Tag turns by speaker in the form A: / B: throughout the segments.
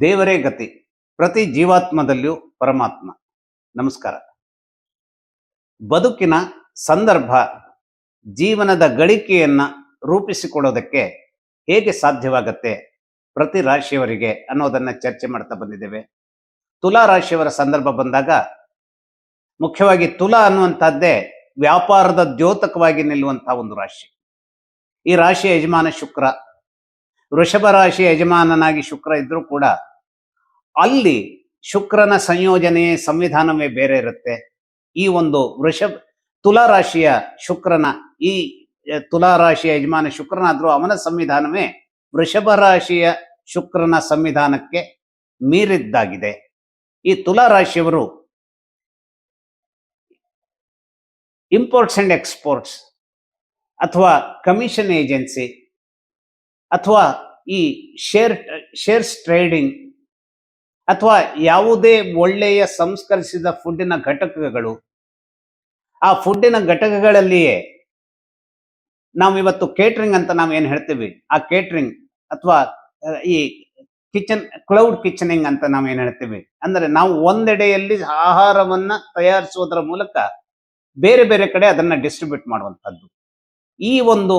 A: ದೇವರೇ ಗತಿ, ಪ್ರತಿ ಜೀವಾತ್ಮದಲ್ಲಿಯೂ ಪರಮಾತ್ಮ. ನಮಸ್ಕಾರ. ಬದುಕಿನ ಸಂದರ್ಭ, ಜೀವನದ ಗಳಿಕೆಯನ್ನ ರೂಪಿಸಿಕೊಡೋದಕ್ಕೆ ಹೇಗೆ ಸಾಧ್ಯವಾಗತ್ತೆ ಪ್ರತಿ ರಾಶಿಯವರಿಗೆ ಅನ್ನೋದನ್ನ ಚರ್ಚೆ ಮಾಡ್ತಾ ಬಂದಿದ್ದೇವೆ. ತುಲಾ ರಾಶಿಯವರ ಸಂದರ್ಭ ಬಂದಾಗ, ಮುಖ್ಯವಾಗಿ ತುಲಾ ಅನ್ನುವಂಥದ್ದೇ ವ್ಯಾಪಾರದ ದ್ಯೋತಕವಾಗಿ ನಿಲ್ಲುವಂತಹ ಒಂದು ರಾಶಿ. ಈ ರಾಶಿಯ ಯಜಮಾನ ಶುಕ್ರ ವೃಷಭ ರಾಶಿ ಯಜಮಾನನಾಗಿ ಶುಕ್ರ ಇದ್ರೂ ಕೂಡ ಅಲ್ಲಿ ಶುಕ್ರನ ಸಂಯೋಜನೆ, ಸಂವಿಧಾನವೇ ಬೇರೆ ಇರುತ್ತೆ. ಈ ಒಂದು ವೃಷಭ, ತುಲಾ ರಾಶಿಯ ಶುಕ್ರನ, ಈ ತುಲಾ ರಾಶಿಯ ಯಜಮಾನ ಶುಕ್ರನಾದ್ರೂ ಅವನ ಸಂವಿಧಾನವೇ ವೃಷಭ ರಾಶಿಯ ಶುಕ್ರನ ಸಂವಿಧಾನಕ್ಕೆ ಮೀರಿದ್ದಾಗಿದೆ. ಈ ತುಲಾ ರಾಶಿಯವರು ಇಂಪೋರ್ಟ್ಸ್ ಅಂಡ್ ಎಕ್ಸ್ಪೋರ್ಟ್ಸ್ ಅಥವಾ ಕಮಿಷನ್ ಏಜೆನ್ಸಿ ಅಥವಾ ಈ ಶೇರ್ ಶೇರ್ಸ್ ಟ್ರೇಡಿಂಗ್ ಅಥವಾ ಯಾವುದೇ ಒಳ್ಳೆಯ ಸಂಸ್ಕರಿಸಿದ ಫುಡ್ಡಿನ ಘಟಕಗಳು, ಆ ಫುಡ್ಡಿನ ಘಟಕಗಳಲ್ಲಿಯೇ ನಾವು ಇವತ್ತು ಕೇಟ್ರಿಂಗ್ ಅಂತ ನಾವು ಏನು ಹೇಳ್ತೀವಿ? ಆ ಕೇಟ್ರಿಂಗ್ ಅಥವಾ ಈ ಕಿಚನ್ ಕ್ಲೌಡ್ ಕಿಚನಿಂಗ್ ಅಂತ ನಾವು ಏನು ಹೇಳ್ತೀವಿ? ಅಂದರೆ ನಾವು ಒಂದೆಡೆಯಲ್ಲಿ ಆಹಾರವನ್ನ ತಯಾರಿಸುವುದರ ಮೂಲಕ ಬೇರೆ ಬೇರೆ ಕಡೆ ಅದನ್ನ ಡಿಸ್ಟ್ರಿಬ್ಯೂಟ್ ಮಾಡುವಂಥದ್ದು. ಈ ಒಂದು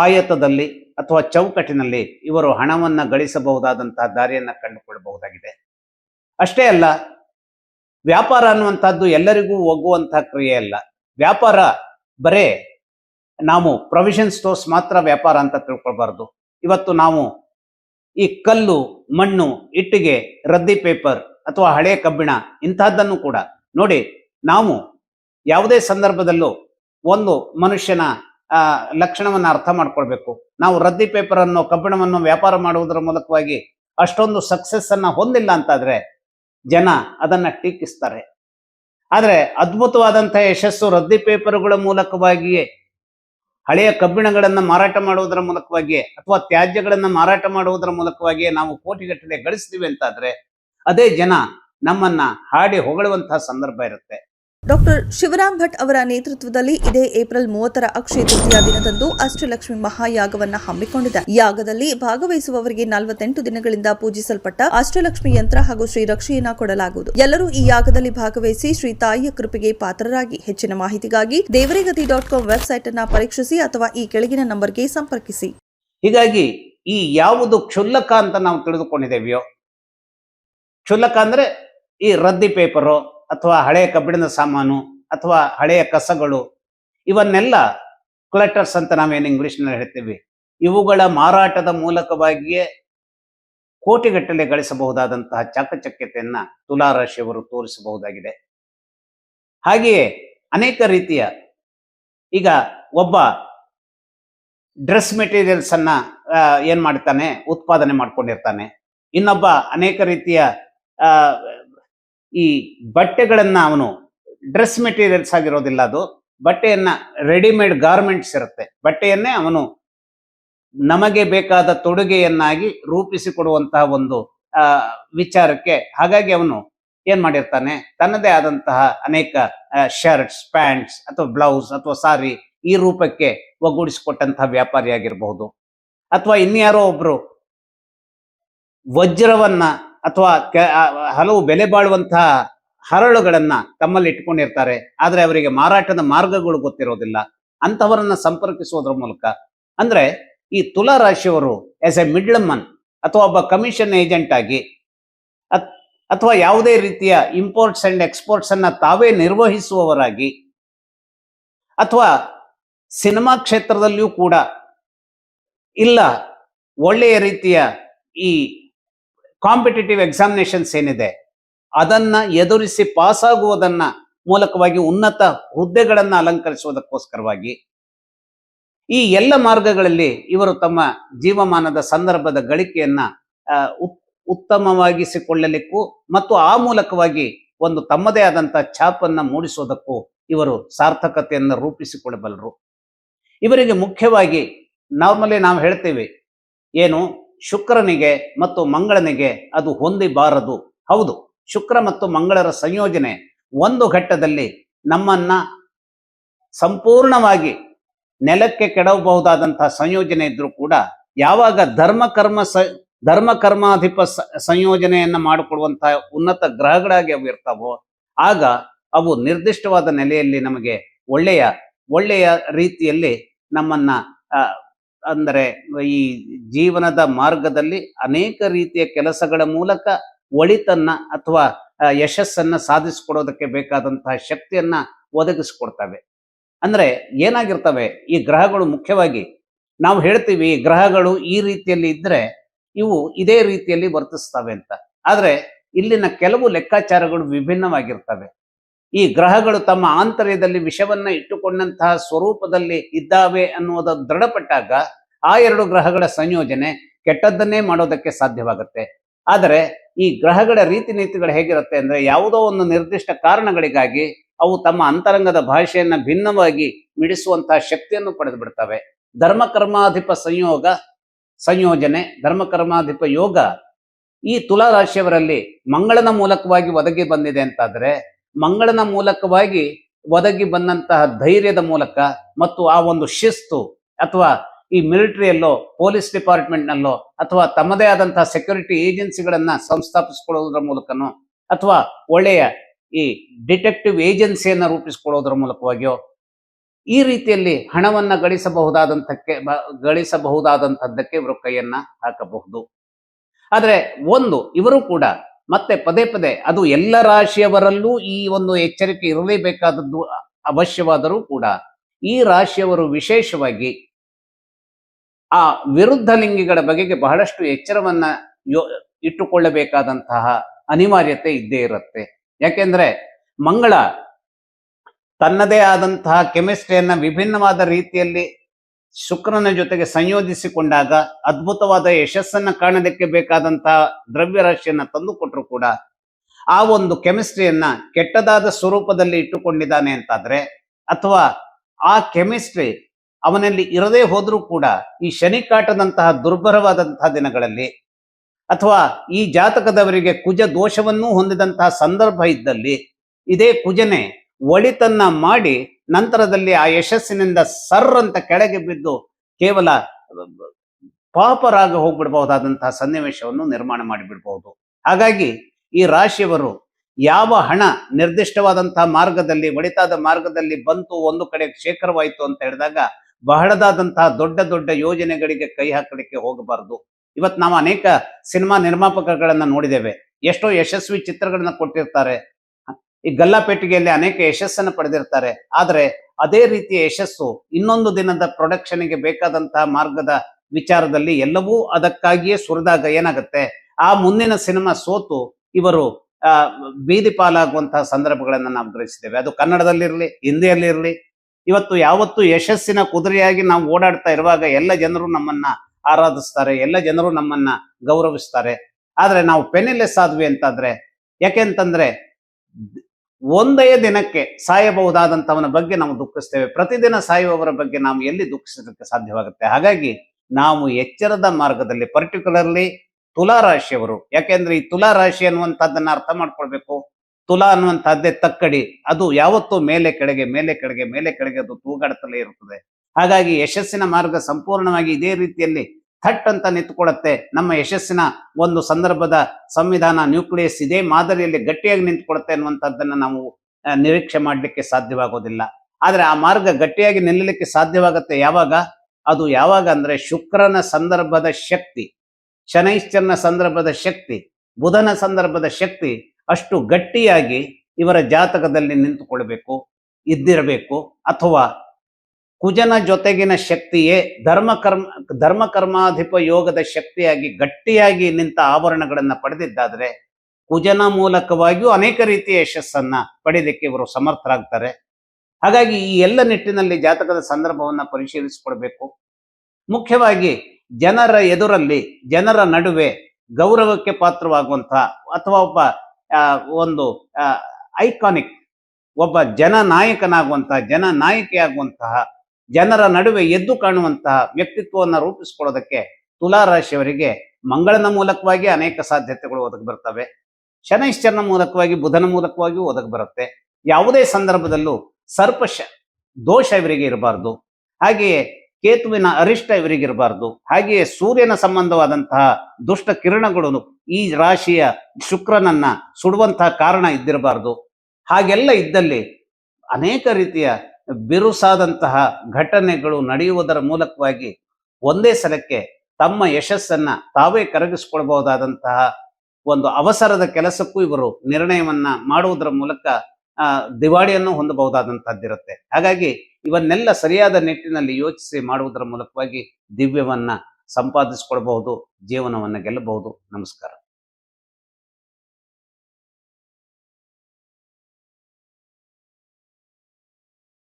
A: ಆಯತದಲ್ಲಿ ಅಥವಾ ಚೌಕಟ್ಟಿನಲ್ಲಿ ಇವರು ಹಣವನ್ನು ಗಳಿಸಬಹುದಾದಂತಹ ದಾರಿಯನ್ನ ಕಂಡುಕೊಳ್ಳಬಹುದಾಗಿದೆ. ಅಷ್ಟೇ ಅಲ್ಲ, ವ್ಯಾಪಾರ ಅನ್ನುವಂಥದ್ದು ಎಲ್ಲರಿಗೂ ಒಗ್ಗುವಂತಹ ಕ್ರಿಯೆ ಅಲ್ಲ. ವ್ಯಾಪಾರ ಬರೇ ನಾವು ಪ್ರೊವಿಷನ್ ಸ್ಟೋರ್ಸ್ ಮಾತ್ರ ವ್ಯಾಪಾರ ಅಂತ ತಿಳ್ಕೊಳ್ಬಾರ್ದು. ಇವತ್ತು ನಾವು ಈ ಕಲ್ಲು, ಮಣ್ಣು, ಇಟ್ಟಿಗೆ, ರದ್ದಿ ಪೇಪರ್ ಅಥವಾ ಹಳೆ ಕಬ್ಬಿಣ ಇಂತಹದ್ದನ್ನು ಕೂಡ ನೋಡಿ, ನಾವು ಯಾವುದೇ ಸಂದರ್ಭದಲ್ಲೂ ಒಂದು ಮನುಷ್ಯನ ಲಕ್ಷಣವನ್ನ ಅರ್ಥ ಮಾಡ್ಕೊಳ್ಬೇಕು. ನಾವು ರದ್ದಿ ಪೇಪರ್ ಅನ್ನು, ಕಬ್ಬಿಣವನ್ನು ವ್ಯಾಪಾರ ಮಾಡುವುದರ ಮೂಲಕವಾಗಿ ಅಷ್ಟೊಂದು ಸಕ್ಸಸ್ ಅನ್ನ ಹೊಂದಿಲ್ಲ ಅಂತಾದ್ರೆ ಜನ ಅದನ್ನ ಟೀಕಿಸ್ತಾರೆ. ಆದ್ರೆ ಅದ್ಭುತವಾದಂತಹ ಯಶಸ್ಸು ರದ್ದಿ ಪೇಪರ್ಗಳ ಮೂಲಕವಾಗಿಯೇ, ಹಳೆಯ ಕಬ್ಬಿಣಗಳನ್ನ ಮಾರಾಟ ಮಾಡುವುದರ ಮೂಲಕವಾಗಿಯೇ ಅಥವಾ ತ್ಯಾಜ್ಯಗಳನ್ನ ಮಾರಾಟ ಮಾಡುವುದರ ಮೂಲಕವಾಗಿಯೇ ನಾವು ಕೋಟಿಗಟ್ಟಲೆ ಗಳಿಸ್ತೀವಿ ಅಂತಾದ್ರೆ, ಅದೇ ಜನ ನಮ್ಮನ್ನ ಹಾಡಿ ಹೊಗಳುವಂತಹ ಸಂದರ್ಭ ಇರುತ್ತೆ.
B: ಡಾಕ್ಟರ್ ಶಿವರಾಮ್ ಭಟ್ ಅವರ ನೇತೃತ್ವದಲ್ಲಿ ಇದೇ ಏಪ್ರಿಲ್ ಮೂವತ್ತರ ಅಕ್ಷಯ ತೃತೀಯ ದಿನದಂದು ಅಷ್ಟಲಕ್ಷ್ಮಿ ಮಹಾಯಾಗವನ್ನು ಹಮ್ಮಿಕೊಂಡಿದೆ. ಯಾಗದಲ್ಲಿ ಭಾಗವಹಿಸುವವರಿಗೆ ನಲವತ್ತೆಂಟು ದಿನಗಳಿಂದ ಪೂಜಿಸಲ್ಪಟ್ಟ ಅಷ್ಟಲಕ್ಷ್ಮಿ ಯಂತ್ರ ಹಾಗೂ ಶ್ರೀ ರಕ್ಷೆಯನ್ನ ಕೊಡಲಾಗುವುದು. ಎಲ್ಲರೂ ಈ ಯಾಗದಲ್ಲಿ ಭಾಗವಹಿಸಿ ಶ್ರೀ ತಾಯಿಯ ಕೃಪೆಗೆ ಪಾತ್ರರಾಗಿ. ಹೆಚ್ಚಿನ ಮಾಹಿತಿಗಾಗಿ ದೇವರೇಗತಿ ಡಾಟ್ ಕಾಮ್ ವೆಬ್ಸೈಟ್ ಅನ್ನ ಪರೀಕ್ಷಿಸಿ ಅಥವಾ ಈ ಕೆಳಗಿನ ನಂಬರ್ಗೆ ಸಂಪರ್ಕಿಸಿ.
A: ಹೀಗಾಗಿ ಈ ಯಾವುದು ಕ್ಷುಲ್ಲಕ ಅಂತ ನಾವು ತಿಳಿದುಕೊಂಡಿದ್ದೇವೆಯೋ, ಕ್ಷುಲ್ಲಕ ಅಂದ್ರೆ ಈ ರದ್ದಿ ಪೇಪರು ಅಥವಾ ಹಳೆಯ ಕಬ್ಬಿಣದ ಸಾಮಾನು ಅಥವಾ ಹಳೆಯ ಕಸಗಳು, ಇವನ್ನೆಲ್ಲ ಕ್ಲಟರ್ಸ್ ಅಂತ ನಾವೇನು ಇಂಗ್ಲಿಷ್ನಲ್ಲಿ ಹೇಳ್ತೀವಿ, ಇವುಗಳ ಮಾರಾಟದ ಮೂಲಕವಾಗಿಯೇ ಕೋಟಿಗಟ್ಟಲೆ ಗಳಿಸಬಹುದಾದಂತಹ ಚಾಕಚಕ್ಯತೆಯನ್ನ ತುಲಾರಾಶಿಯವರು ತೋರಿಸಬಹುದಾಗಿದೆ. ಹಾಗೆಯೇ ಅನೇಕ ರೀತಿಯ ಈಗ ಒಬ್ಬ ಡ್ರೆಸ್ ಮೆಟೀರಿಯಲ್ಸ್ ಅನ್ನ ಏನ್ ಮಾಡ್ತಾನೆ, ಉತ್ಪಾದನೆ ಮಾಡ್ಕೊಂಡಿರ್ತಾನೆ. ಇನ್ನೊಬ್ಬ ಅನೇಕ ರೀತಿಯ ಈ ಬಟ್ಟೆಗಳನ್ನು ಅವನು ಡ್ರೆಸ್ ಮೆಟೀರಿಯಲ್ಸ್ ಆಗಿರೋದಿಲ್ಲ ಅದು. ಬಟ್ಟೆಯನ್ನ ರೆಡಿಮೇಡ್ ಗಾರ್ಮೆಂಟ್ಸ್ ಇರುತ್ತೆ. ಬಟ್ಟೆಯನ್ನೇ ಅವನು ನಮಗೆ ಬೇಕಾದ ತೊಡುಗೆಯನ್ನಾಗಿ ರೂಪಿಸಿಕೊಡುವಂತಹ ಒಂದು ವಿಚಾರಕ್ಕೆ ಹಾಗಾಗಿ ಅವನು ಏನ್ ಮಾಡಿರ್ತಾನೆ? ತನ್ನದೇ ಆದಂತಹ ಅನೇಕ ಶರ್ಟ್ಸ್, ಪ್ಯಾಂಟ್ಸ್ ಅಥವಾ ಬ್ಲೌಸ್ ಅಥವಾ ಸಾರಿ ಈ ರೂಪಕ್ಕೆ ಒಗ್ಗೂಡಿಸಿಕೊಟ್ಟಂತಹ ವ್ಯಾಪಾರಿಯಾಗಿರಬಹುದು. ಅಥವಾ ಇನ್ಯಾರೋ ಒಬ್ರು ವಜ್ರವನ್ನ ಅಥವಾ ಹಲವು ಬೆಲೆ ಬಾಳುವಂತಹ ಹರಳುಗಳನ್ನ ತಮ್ಮಲ್ಲಿ ಇಟ್ಕೊಂಡಿರ್ತಾರೆ. ಆದ್ರೆ ಅವರಿಗೆ ಮಾರಾಟದ ಮಾರ್ಗಗಳು ಗೊತ್ತಿರೋದಿಲ್ಲ. ಅಂತವರನ್ನ ಸಂಪರ್ಕಿಸುವುದರ ಮೂಲಕ. ಅಂದ್ರೆ ಈ ತುಲಾ ರಾಶಿಯವರು ಆಸ್ ಎ ಮಿಡ್ಲಮನ್ ಅಥವಾ ಒಬ್ಬ ಕಮಿಷನ್ ಏಜೆಂಟ್ ಆಗಿ ಅಥವಾ ಯಾವುದೇ ರೀತಿಯ ಇಂಪೋರ್ಟ್ಸ್ ಅಂಡ್ ಎಕ್ಸ್ಪೋರ್ಟ್ಸ್ ಅನ್ನ ತಾವೇ ನಿರ್ವಹಿಸುವವರಾಗಿ ಅಥವಾ ಸಿನಿಮಾ ಕ್ಷೇತ್ರದಲ್ಲಿಯೂ ಕೂಡ ಇಲ್ಲ ಒಳ್ಳೆಯ ರೀತಿಯ ಈ ಕಾಂಪಿಟೇಟಿವ್ ಎಕ್ಸಾಮಿನೇಷನ್ಸ್ ಏನಿದೆ, ಅದನ್ನ ಎದುರಿಸಿ ಪಾಸ್ ಆಗುವುದನ್ನ ಮೂಲಕವಾಗಿ ಉನ್ನತ ಹುದ್ದೆಗಳನ್ನ ಅಲಂಕರಿಸುವುದಕ್ಕೋಸ್ಕರವಾಗಿ ಈ ಎಲ್ಲ ಮಾರ್ಗಗಳಲ್ಲಿ ಇವರು ತಮ್ಮ ಜೀವಮಾನದ ಸಂದರ್ಭದ ಗಳಿಕೆಯನ್ನ ಉತ್ತಮವಾಗಿಸಿಕೊಳ್ಳಲಿಕ್ಕೂ ಮತ್ತು ಆ ಮೂಲಕವಾಗಿ ಒಂದು ತಮ್ಮದೇ ಆದಂತಹ ಛಾಪನ್ನ ಮೂಡಿಸೋದಕ್ಕೂ ಇವರು ಸಾರ್ಥಕತೆಯನ್ನು ರೂಪಿಸಿಕೊಳ್ಳಬಲ್ಲರು. ಇವರಿಗೆ ಮುಖ್ಯವಾಗಿ ನಾರ್ಮಲಿ ನಾವು ಹೇಳ್ತೇವೆ, ಏನು? ಶುಕ್ರನಿಗೆ ಮತ್ತು ಮಂಗಳನಿಗೆ ಅದು ಹೊಂದಿಬಾರದು. ಹೌದು, ಶುಕ್ರ ಮತ್ತು ಮಂಗಳರ ಸಂಯೋಜನೆ ಒಂದು ಘಟ್ಟದಲ್ಲಿ ನಮ್ಮನ್ನ ಸಂಪೂರ್ಣವಾಗಿ ನೆಲಕ್ಕೆ ಕೆಡವಬಹುದಾದಂತಹ ಸಂಯೋಜನೆ ಇದ್ರೂ ಕೂಡ ಯಾವಾಗ ಧರ್ಮ ಕರ್ಮ ಸ, ಧರ್ಮ ಕರ್ಮಾಧಿಪ ಸಂಯೋಜನೆಯನ್ನ ಮಾಡಿಕೊಡುವಂತಹ ಉನ್ನತ ಗ್ರಹಗಳಾಗಿ ಅವು ಇರ್ತಾವೋ, ಆಗ ಅವು ನಿರ್ದಿಷ್ಟವಾದ ನೆಲೆಯಲ್ಲಿ ನಮಗೆ ಒಳ್ಳೆಯ ಒಳ್ಳೆಯ ರೀತಿಯಲ್ಲಿ ನಮ್ಮನ್ನ ಅಂದರೆ ಈ ಜೀವನದ ಮಾರ್ಗದಲ್ಲಿ ಅನೇಕ ರೀತಿಯ ಕೆಲಸಗಳ ಮೂಲಕ ಒಳಿತನ್ನ ಅಥವಾ ಯಶಸ್ಸನ್ನ ಸಾಧಿಸಿಕೊಡೋದಕ್ಕೆ ಬೇಕಾದಂತಹ ಶಕ್ತಿಯನ್ನ ಒದಗಿಸ್ಕೊಡ್ತವೆ. ಅಂದ್ರೆ ಏನಾಗಿರ್ತವೆ, ಈ ಗ್ರಹಗಳು ಮುಖ್ಯವಾಗಿ ನಾವು ಹೇಳ್ತೀವಿ ಗ್ರಹಗಳು ಈ ರೀತಿಯಲ್ಲಿ ಇದ್ರೆ ಇವು ಇದೇ ರೀತಿಯಲ್ಲಿ ವರ್ತಿಸ್ತವೆ ಅಂತ. ಆದ್ರೆ ಇಲ್ಲಿನ ಕೆಲವು ಲೆಕ್ಕಾಚಾರಗಳು ವಿಭಿನ್ನವಾಗಿರ್ತವೆ. ಈ ಗ್ರಹಗಳು ತಮ್ಮ ಆಂತರ್ಯದಲ್ಲಿ ವಿಷವನ್ನ ಇಟ್ಟುಕೊಂಡಂತಹ ಸ್ವರೂಪದಲ್ಲಿ ಇದ್ದಾವೆ ಅನ್ನುವುದ ದೃಢಪಟ್ಟಾಗ ಆ ಎರಡು ಗ್ರಹಗಳ ಸಂಯೋಜನೆ ಕೆಟ್ಟದ್ದನ್ನೇ ಮಾಡೋದಕ್ಕೆ ಸಾಧ್ಯವಾಗುತ್ತೆ. ಆದರೆ ಈ ಗ್ರಹಗಳ ರೀತಿ ನೀತಿಗಳು ಹೇಗಿರುತ್ತೆ ಅಂದ್ರೆ ಯಾವುದೋ ಒಂದು ನಿರ್ದಿಷ್ಟ ಕಾರಣಗಳಿಗಾಗಿ ಅವು ತಮ್ಮ ಅಂತರಂಗದ ಭಾಷೆಯನ್ನ ಭಿನ್ನವಾಗಿ ಮಿಡಿಸುವಂತಹ ಶಕ್ತಿಯನ್ನು ಪಡೆದು ಬಿಡ್ತವೆ ಧರ್ಮ ಕರ್ಮಾಧಿಪ ಸಂಯೋಗ ಸಂಯೋಜನೆ ಧರ್ಮ ಕರ್ಮಾಧಿಪ ಯೋಗ ಈ ತುಲಾ ರಾಶಿಯವರಲ್ಲಿ ಮಂಗಳನ ಮೂಲಕವಾಗಿ ಒದಗಿ ಬಂದಿದೆ ಅಂತಾದ್ರೆ ಮಂಗಳನ ಮೂಲಕವಾಗಿ ಒದಗಿ ಬಂದಂತಹ ಧೈರ್ಯದ ಮೂಲಕ ಮತ್ತು ಆ ಒಂದು ಶಿಸ್ತು ಅಥವಾ ಈ ಮಿಲಿಟರಿಯಲ್ಲೋ, ಪೊಲೀಸ್ ಡಿಪಾರ್ಟ್ಮೆಂಟ್ನಲ್ಲೋ ಅಥವಾ ತಮ್ಮದೇ ಆದಂತಹ ಸೆಕ್ಯೂರಿಟಿ ಏಜೆನ್ಸಿಗಳನ್ನ ಸಂಸ್ಥಾಪಿಸಿಕೊಳ್ಳುವುದರ ಮೂಲಕನೋ ಅಥವಾ ಒಳ್ಳೆಯ ಈ ಡಿಟೆಕ್ಟಿವ್ ಏಜೆನ್ಸಿಯನ್ನ ರೂಪಿಸಿಕೊಳ್ಳೋದ್ರ ಮೂಲಕವಾಗಿಯೋ ಈ ರೀತಿಯಲ್ಲಿ ಹಣವನ್ನ ಗಳಿಸಬಹುದಾದಂತಕ್ಕೆ ಬ- ಗಳಿಸಬಹುದಾದಂತದ್ದಕ್ಕೆ ಇವರು ಕೈಯನ್ನ ಹಾಕಬಹುದು. ಆದರೆ ಒಂದು, ಇವರು ಕೂಡ ಮತ್ತೆ ಪದೇ ಪದೇ ಅದು ಎಲ್ಲ ರಾಶಿಯವರಲ್ಲೂ ಈ ಒಂದು ಎಚ್ಚರಿಕೆ ಇರಲೇಬೇಕಾದದ್ದು ಅವಶ್ಯವಾದರೂ ಕೂಡ ಈ ರಾಶಿಯವರು ವಿಶೇಷವಾಗಿ ಆ ವಿರುದ್ಧ ಲಿಂಗಿಗಳ ಬಗೆಗೆ ಬಹಳಷ್ಟು ಎಚ್ಚರವನ್ನ ಯೋ ಇಟ್ಟುಕೊಳ್ಳಬೇಕಾದಂತಹ ಅನಿವಾರ್ಯತೆ ಇದ್ದೇ ಇರುತ್ತೆ. ಯಾಕೆಂದ್ರೆ ಮಂಗಳ ತನ್ನದೇ ಆದಂತಹ ಕೆಮಿಸ್ಟ್ರಿಯನ್ನ ವಿಭಿನ್ನವಾದ ರೀತಿಯಲ್ಲಿ ಶುಕ್ರನ ಜೊತೆಗೆ ಸಂಯೋಜಿಸಿಕೊಂಡಾಗ ಅದ್ಭುತವಾದ ಯಶಸ್ಸನ್ನ ಕಾಣೋದಕ್ಕೆ ಬೇಕಾದಂತಹ ದ್ರವ್ಯರಾಶಿಯನ್ನ ತಂದುಕೊಟ್ರು ಕೂಡ ಆ ಒಂದು ಕೆಮಿಸ್ಟ್ರಿಯನ್ನ ಕೆಟ್ಟದಾದ ಸ್ವರೂಪದಲ್ಲಿ ಇಟ್ಟುಕೊಂಡಿದ್ದಾನೆ ಅಂತಾದ್ರೆ, ಅಥವಾ ಆ ಕೆಮಿಸ್ಟ್ರಿ ಅವನಲ್ಲಿ ಇರದೇ ಹೋದ್ರೂ ಕೂಡ ಈ ಶನಿ ಕಾಟದಂತಹ ದುರ್ಬರವಾದಂತಹ ದಿನಗಳಲ್ಲಿ ಅಥವಾ ಈ ಜಾತಕದವರಿಗೆ ಕುಜ ದೋಷವನ್ನೂ ಹೊಂದಿದಂತಹ ಸಂದರ್ಭ ಇದ್ದಲ್ಲಿ ಇದೇ ಕುಜನೆ ಒಳಿತನ್ನ ಮಾಡಿ ನಂತರದಲ್ಲಿ ಆ ಯಶಸ್ಸಿನಿಂದ ಸರ್ ಅಂತ ಕೆಳಗೆ ಬಿದ್ದು ಕೇವಲ ಪಾಪರಾಗ ಹೋಗ್ಬಿಡ್ಬಹುದಾದಂತಹ ಸನ್ನಿವೇಶವನ್ನು ನಿರ್ಮಾಣ ಮಾಡಿಬಿಡ್ಬಹುದು. ಹಾಗಾಗಿ ಈ ರಾಶಿಯವರು ಯಾವ ಹಣ ನಿರ್ದಿಷ್ಟವಾದಂತಹ ಮಾರ್ಗದಲ್ಲಿ, ಒಳಿತಾದ ಮಾರ್ಗದಲ್ಲಿ ಬಂತು, ಒಂದು ಕಡೆ ಶೇಖರವಾಯಿತು ಅಂತ ಹೇಳಿದಾಗ ಬಹಳದಾದಂತಹ ದೊಡ್ಡ ದೊಡ್ಡ ಯೋಜನೆಗಳಿಗೆ ಕೈ ಹಾಕಲಿಕ್ಕೆ ಹೋಗಬಾರದು. ಇವತ್ತು ನಾವು ಅನೇಕ ಸಿನಿಮಾ ನಿರ್ಮಾಪಕಗಳನ್ನ ನೋಡಿದ್ದೇವೆ. ಎಷ್ಟೋ ಯಶಸ್ವಿ ಚಿತ್ರಗಳನ್ನ ಕೊಟ್ಟಿರ್ತಾರೆ. ಈ ಗಲ್ಲಾಪೇಟಿಗೆಯಲ್ಲಿ ಅನೇಕ ಯಶಸ್ಸನ್ನು ಪಡೆದಿರ್ತಾರೆ. ಆದರೆ ಅದೇ ರೀತಿಯ ಯಶಸ್ಸು ಇನ್ನೊಂದು ದಿನದ ಪ್ರೊಡಕ್ಷನ್ಗೆ ಬೇಕಾದಂತಹ ಮಾರ್ಗದ ವಿಚಾರದಲ್ಲಿ ಎಲ್ಲವೂ ಅದಕ್ಕಾಗಿಯೇ ಸುರಿದಾಗ ಏನಾಗುತ್ತೆ? ಆ ಮುಂದಿನ ಸಿನಿಮಾ ಸೋತು ಇವರು ಬೀದಿ ಪಾಲಾಗುವಂತಹ ಸಂದರ್ಭಗಳನ್ನ ನಾವು ಗ್ರಹಿಸಿದ್ದೇವೆ. ಅದು ಕನ್ನಡದಲ್ಲಿರ್ಲಿ, ಹಿಂದಿಯಲ್ಲಿರಲಿ, ಇವತ್ತು ಯಾವತ್ತು ಯಶಸ್ಸಿನ ಕುದುರೆಯಾಗಿ ನಾವು ಓಡಾಡ್ತಾ ಇರುವಾಗ ಎಲ್ಲ ಜನರು ನಮ್ಮನ್ನ ಆರಾಧಿಸ್ತಾರೆ, ಎಲ್ಲ ಜನರು ನಮ್ಮನ್ನ ಗೌರವಿಸ್ತಾರೆ. ಆದ್ರೆ ನಾವು ಪೆನ್ನಿಲೆಸ್ ಆದ್ವಿ ಅಂತಾದ್ರೆ ಯಾಕೆಂತಂದ್ರೆ ಒಂದೇ ದಿನಕ್ಕೆ ಸಾಯಬಹುದಾದಂಥವನ ಬಗ್ಗೆ ನಾವು ದುಃಖಿಸ್ತೇವೆ. ಪ್ರತಿದಿನ ಸಾಯುವವರ ಬಗ್ಗೆ ನಾವು ಎಲ್ಲಿ ದುಃಖಿಸೋದಕ್ಕೆ ಸಾಧ್ಯವಾಗುತ್ತೆ? ಹಾಗಾಗಿ ನಾವು ಎಚ್ಚರದ ಮಾರ್ಗದಲ್ಲಿ ಪರ್ಟಿಕ್ಯುಲರ್ಲಿ ತುಲಾ ರಾಶಿಯವರು ಯಾಕೆಂದ್ರೆ ಈ ತುಲಾ ರಾಶಿ ಅನ್ನುವಂಥದ್ದನ್ನ ಅರ್ಥ ಮಾಡ್ಕೊಳ್ಬೇಕು. ತುಲಾ ಅನ್ನುವಂಥದ್ದೇ ತಕ್ಕಡಿ, ಅದು ಯಾವತ್ತೂ ಮೇಲೆ ಕೆಳಗೆ ಮೇಲೆ ಕೆಳಗೆ ಮೇಲೆ ಕೆಳಗೆ ಅದು ತೂಗಾಡುತ್ತಲೇ ಇರುತ್ತದೆ. ಹಾಗಾಗಿ ಯಶಸ್ಸಿನ ಮಾರ್ಗ ಸಂಪೂರ್ಣವಾಗಿ ಇದೇ ರೀತಿಯಲ್ಲಿ ಥಟ್ ಅಂತ ನಿಂತ್ಕೊಳ್ಳುತ್ತೆ. ನಮ್ಮ ಯಶಸ್ಸಿನ ಒಂದು ಸಂದರ್ಭದ ಸಂವಿಧಾನ ನ್ಯೂಕ್ಲಿಯಸ್ ಇದೇ ಮಾದರಿಯಲ್ಲಿ ಗಟ್ಟಿಯಾಗಿ ನಿಂತ್ಕೊಳ್ಳುತ್ತೆ ಅನ್ನುವಂಥದ್ದನ್ನ ನಾವು ನಿರೀಕ್ಷೆ ಮಾಡಲಿಕ್ಕೆ ಸಾಧ್ಯವಾಗೋದಿಲ್ಲ. ಆದ್ರೆ ಆ ಮಾರ್ಗ ಗಟ್ಟಿಯಾಗಿ ನಿಲ್ಲಲಿಕ್ಕೆ ಸಾಧ್ಯವಾಗುತ್ತೆ ಯಾವಾಗ? ಅದು ಯಾವಾಗ ಅಂದ್ರೆ ಶುಕ್ರನ ಸಂದರ್ಭದ ಶಕ್ತಿ ಶನೈಶ್ಚರನ ಸಂದರ್ಭದ ಶಕ್ತಿ, ಬುಧನ ಸಂದರ್ಭದ ಶಕ್ತಿ ಅಷ್ಟು ಗಟ್ಟಿಯಾಗಿ ಇವರ ಜಾತಕದಲ್ಲಿ ನಿಂತುಕೊಳ್ಬೇಕು, ಇದ್ದಿರಬೇಕು, ಅಥವಾ ಕುಜನ ಜೊತೆಗಿನ ಶಕ್ತಿಯೇ ಧರ್ಮ ಕರ್ಮ, ಧರ್ಮ ಕರ್ಮಾಧಿಪ ಯೋಗದ ಶಕ್ತಿಯಾಗಿ ಗಟ್ಟಿಯಾಗಿ ನಿಂತ ಆವರಣಗಳನ್ನು ಪಡೆದಿದ್ದಾದರೆ ಕುಜನ ಮೂಲಕವಾಗಿಯೂ ಅನೇಕ ರೀತಿಯ ಯಶಸ್ಸನ್ನ ಪಡೆಯಲಿಕ್ಕೆ ಇವರು ಸಮರ್ಥರಾಗ್ತಾರೆ. ಹಾಗಾಗಿ ಈ ಎಲ್ಲ ನಿಟ್ಟಿನಲ್ಲಿ ಜಾತಕದ ಸಂದರ್ಭವನ್ನ ಪರಿಶೀಲಿಸಿಕೊಳ್ಬೇಕು ಮುಖ್ಯವಾಗಿ ಜನರ ಎದುರಲ್ಲಿ, ಜನರ ನಡುವೆ ಗೌರವಕ್ಕೆ ಪಾತ್ರವಾಗುವಂತಹ ಅಥವಾ ಒಬ್ಬ ಒಂದು ಐಕಾನಿಕ್ ಒಬ್ಬ ಜನ ನಾಯಕನಾಗುವಂತಹ ಜನ ನಾಯಕಿಯಾಗುವಂತಹ ಜನರ ನಡುವೆ ಎದ್ದು ಕಾಣುವಂತಹ ವ್ಯಕ್ತಿತ್ವವನ್ನು ರೂಪಿಸಿಕೊಳ್ಳೋದಕ್ಕೆ ತುಲಾ ರಾಶಿಯವರಿಗೆ ಮಂಗಳನ ಮೂಲಕವಾಗಿ ಅನೇಕ ಸಾಧ್ಯತೆಗಳು ಒದಗಿ ಬರ್ತವೆ. ಶನೈಶ್ಚರನ ಮೂಲಕವಾಗಿ, ಬುಧನ ಮೂಲಕವಾಗಿ ಒದಗಿ ಬರುತ್ತೆ. ಯಾವುದೇ ಸಂದರ್ಭದಲ್ಲೂ ಸರ್ಪಶ ದೋಷ ಇವರಿಗೆ ಇರಬಾರ್ದು. ಹಾಗೆಯೇ ಕೇತುವಿನ ಅರಿಷ್ಟ ಇವರಿಗಿರಬಾರ್ದು ಹಾಗೆಯೇ ಸೂರ್ಯನ ಸಂಬಂಧವಾದಂತಹ ದುಷ್ಟ ಕಿರಣಗಳು ಈ ರಾಶಿಯ ಶುಕ್ರನನ್ನ ಸುಡುವಂತಹ ಕಾರಣ ಇದ್ದಿರಬಾರ್ದು. ಹಾಗೆಲ್ಲ ಇದ್ದಲ್ಲಿ ಅನೇಕ ರೀತಿಯ ಬಿರುಸಾದಂತಹ ಘಟನೆಗಳು ನಡೆಯುವುದರ ಮೂಲಕವಾಗಿ ಒಂದೇ ಸಲಕ್ಕೆ ತಮ್ಮ ಯಶಸ್ಸನ್ನ ತಾವೇ ಕರಗಿಸ್ಕೊಳ್ಬಹುದಾದಂತಹ ಒಂದು ಅವಸರದ ಕೆಲಸಕ್ಕೂ ಇವರು ನಿರ್ಣಯವನ್ನ ಮಾಡುವುದರ ಮೂಲಕ ದಿವಾಳಿಯನ್ನು ಹೊಂದಬಹುದಾದಂತಹದ್ದಿರುತ್ತೆ. ಹಾಗಾಗಿ ಇವನ್ನೆಲ್ಲ ಸರಿಯಾದ ನಿಟ್ಟಿನಲ್ಲಿ ಯೋಚಿಸಿ ಮಾಡುವುದರ ಮೂಲಕವಾಗಿ ದಿವ್ಯವನ್ನ ಸಂಪಾದಿಸಿಕೊಳ್ಬಹುದು, ಜೀವನವನ್ನ ಗೆಲ್ಲಬಹುದು. ನಮಸ್ಕಾರ.